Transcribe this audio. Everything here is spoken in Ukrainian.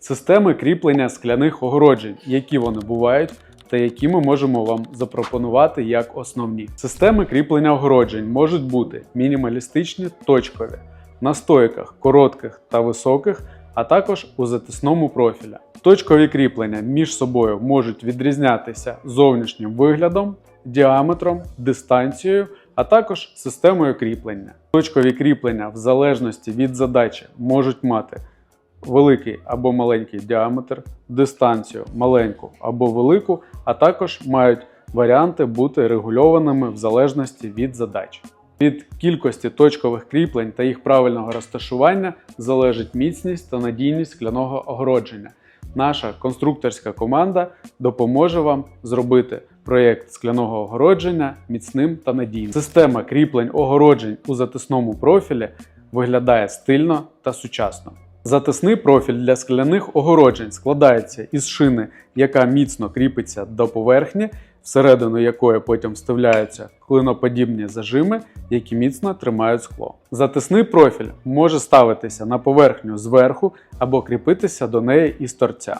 Системи кріплення скляних огороджень, які вони бувають. Та які ми можемо вам запропонувати як основні. Системи кріплення огороджень можуть бути мінімалістичні точкові, на стойках коротких та високих, а також у затисному профілі. Точкові кріплення між собою можуть відрізнятися зовнішнім виглядом, діаметром, дистанцією, а також системою кріплення. Точкові кріплення в залежності від задачі можуть мати великий або маленький діаметр, дистанцію маленьку або велику, а також мають варіанти бути регульованими в залежності від задач. Від кількості точкових кріплень та їх правильного розташування залежить міцність та надійність скляного огородження. Наша конструкторська команда допоможе вам зробити проєкт скляного огородження міцним та надійним. Система кріплень огороджень у затисному профілі виглядає стильно та сучасно. Затисний профіль для скляних огороджень складається із шини, яка міцно кріпиться до поверхні, всередину якої потім вставляються клиноподібні зажими, які міцно тримають скло. Затисний профіль може ставитися на поверхню зверху або кріпитися до неї із торця.